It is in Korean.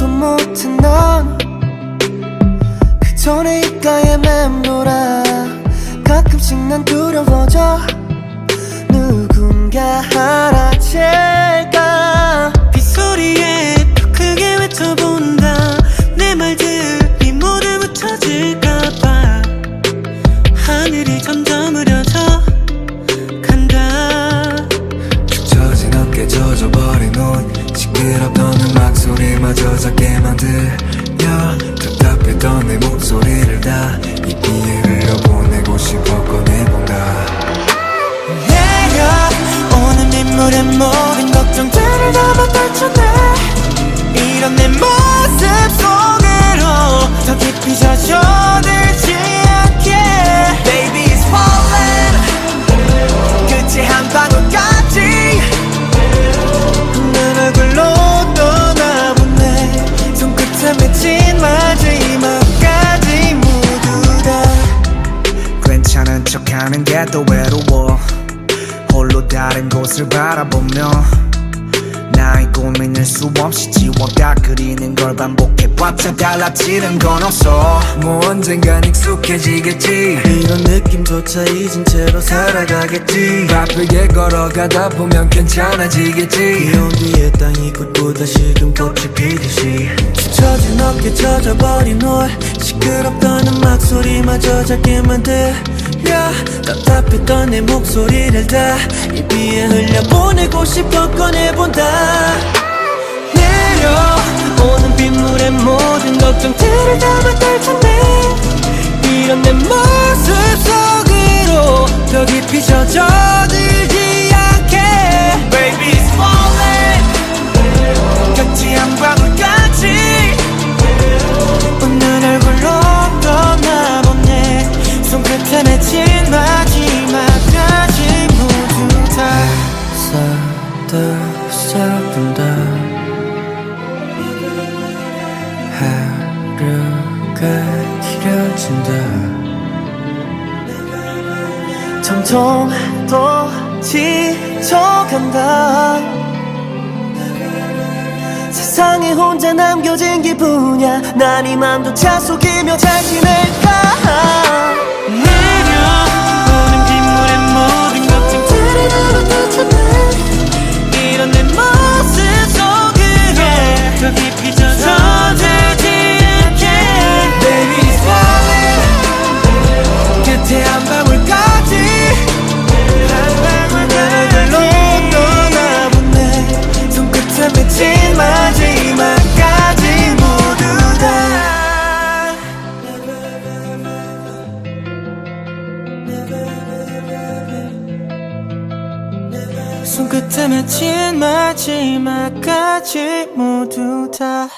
못한 넌 그전에 입가에 맴돌아. 가끔씩 난 두려워져. 누군가 알아챌까? 빗소리에 더 크게 외쳐본다. 내 말들이 모두 묻혀질까봐. 하늘이 점점 흐려져 간다. 젖은 어깨 젖어버 린옷 시끄럽던 음악 소리마저 작게 만들려 답답했던 내 목소리를 다이 귀에 흘려보내고 싶어 꺼내본다 내려오는 빗물에 모든 걱정들을 담아 떨쳐내. 이런 내 모습 척하는 게 또 외로워. 홀로 다른 곳을 바라보며 나의 고민을 수없이 지워가 그리는 걸 반복해봤자 달라지는 건 없어. 뭐 언젠간 익숙해지겠지. 이런 느낌조차 잊은 채로 살아가겠지. 바쁘게 걸어가다 보면 괜찮아지겠지. 비온 뒤에 땅이 굳고 다시금 꽃이 피듯이. 젖은 어깨 젖어버린 옷 시끄럽던 음악 소리마저 작게 만들 려 답답했던 내 목소리를 다이 비에 흘려보내고 싶어 꺼내본다. 내려오는 빗물에 모든 걱정들을 담아 떨쳐내. 이런 내 모습 서둘서분다 하루가 길어진다. 점점 더 지쳐간다. 세상에 혼자 남겨진 기분이야. 난이 맘조차 속이며 잘 지낼까 손끝에 맺힌 마지막까지 모두 다